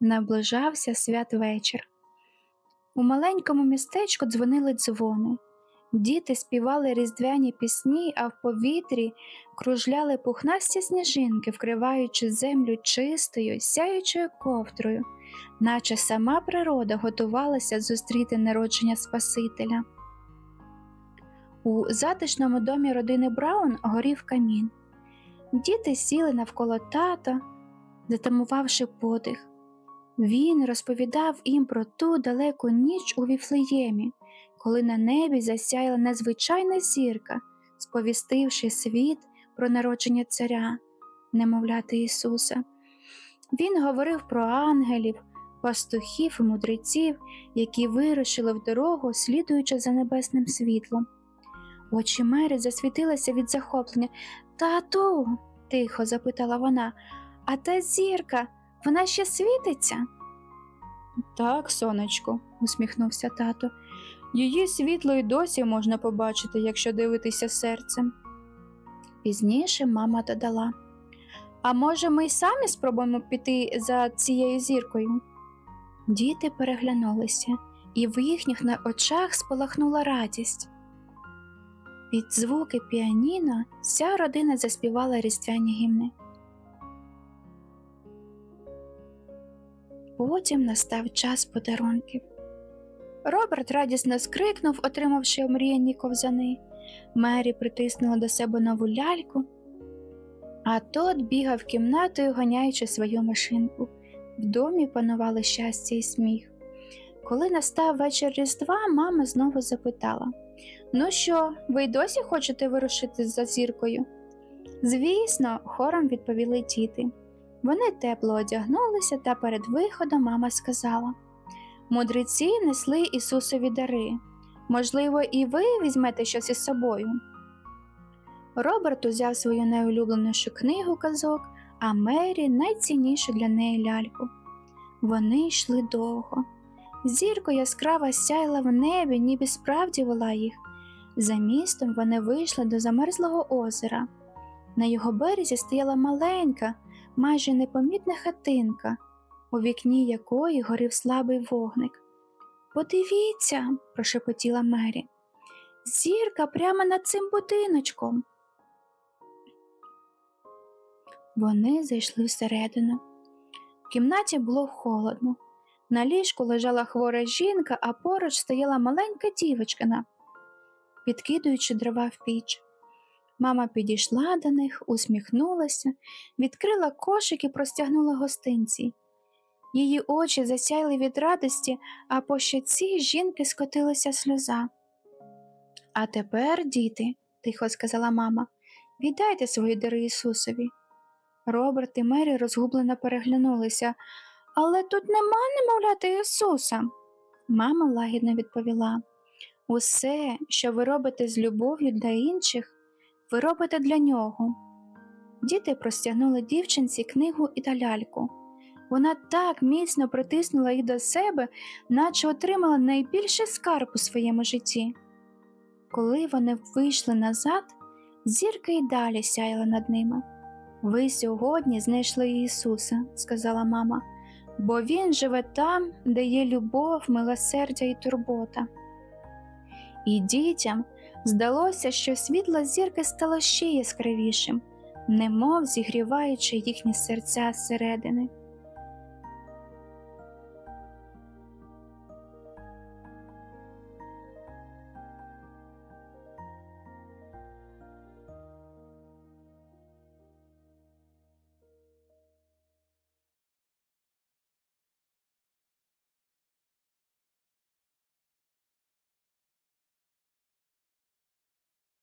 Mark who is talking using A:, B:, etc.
A: Наближався святвечір. У маленькому містечку дзвонили дзвони. Діти співали різдвяні пісні, а в повітрі кружляли пухнасті сніжинки, вкриваючи землю чистою, сяючою ковдрою, наче сама природа готувалася зустріти народження Спасителя. У затишному домі родини Браун горів камін. Діти сіли навколо тата, затамувавши подих. Він розповідав їм про ту далеку ніч у Віфлеємі, коли на небі засяяла незвичайна зірка, сповістивши світ про народження царя, немовляти Ісуса. Він говорив про ангелів, пастухів і мудреців, які вирушили в дорогу, слідуючи за небесним світлом. Очі Мері засвітилися від захоплення. Тату, тихо запитала вона, а та зірка, вона ще світиться? Так, сонечко, усміхнувся тато. Її світло й досі можна побачити, якщо дивитися серцем. Пізніше мама додала. А може, ми й самі спробуємо піти за цією зіркою? Діти переглянулися, і в їхніх на очах спалахнула радість. Під звуки піаніно вся родина заспівала різдвяні гімни. Потім настав час подарунків. Роберт радісно скрикнув, отримавши омріяні ковзани. Мері притиснула до себе нову ляльку, а тот бігав кімнатою, ганяючи свою машинку. В домі панували щастя і сміх. Коли настав вечір Різдва, мама знову запитала Ну що, ви й досі хочете вирушити за зіркою? Звісно, хором відповіли діти. Вони тепло одягнулися, та перед виходом мама сказала Мудреці несли Ісусові дари. Можливо, і ви візьмете щось із собою. Роберт узяв свою найулюбленішу книгу казок, а Мері найціннішу для неї ляльку. Вони йшли довго. Зірка яскрава сяяла в небі, ніби справді вела їх. За містом вони вийшли до замерзлого озера. На його березі стояла маленька, майже непомітна хатинка, у вікні якої горів слабий вогник. Подивіться, прошепотіла Мері. Зірка прямо над цим будиночком. Вони зайшли всередину. В кімнаті було холодно. На ліжку лежала хвора жінка, а поруч стояла маленька дівчина, підкидуючи дрова в піч. Мама підійшла до них, усміхнулася, відкрила кошик і простягнула гостинці. Її очі засяяли від радості, а по щоці жінки скотилася сльоза. А тепер, діти, тихо сказала мама, віддайте свої дари Ісусові. Роберт і Мері розгублено переглянулися. Але тут нема немовляти Ісуса. Мама лагідно відповіла усе, що ви робите з любов'ю для інших, ви робите для нього. Діти простягнули дівчинці книгу і та ляльку. Вона так міцно притиснула їх до себе, наче отримала найбільший скарб у своєму житті. Коли вони вийшли назад, зірка й далі сяяла над ними. Ви сьогодні знайшли Ісуса, сказала мама, бо Він живе там, де є любов, милосердя і турбота. І дітям здалося, що світло зірки стало ще яскравішим, немов зігріваючи їхні серця зсередини.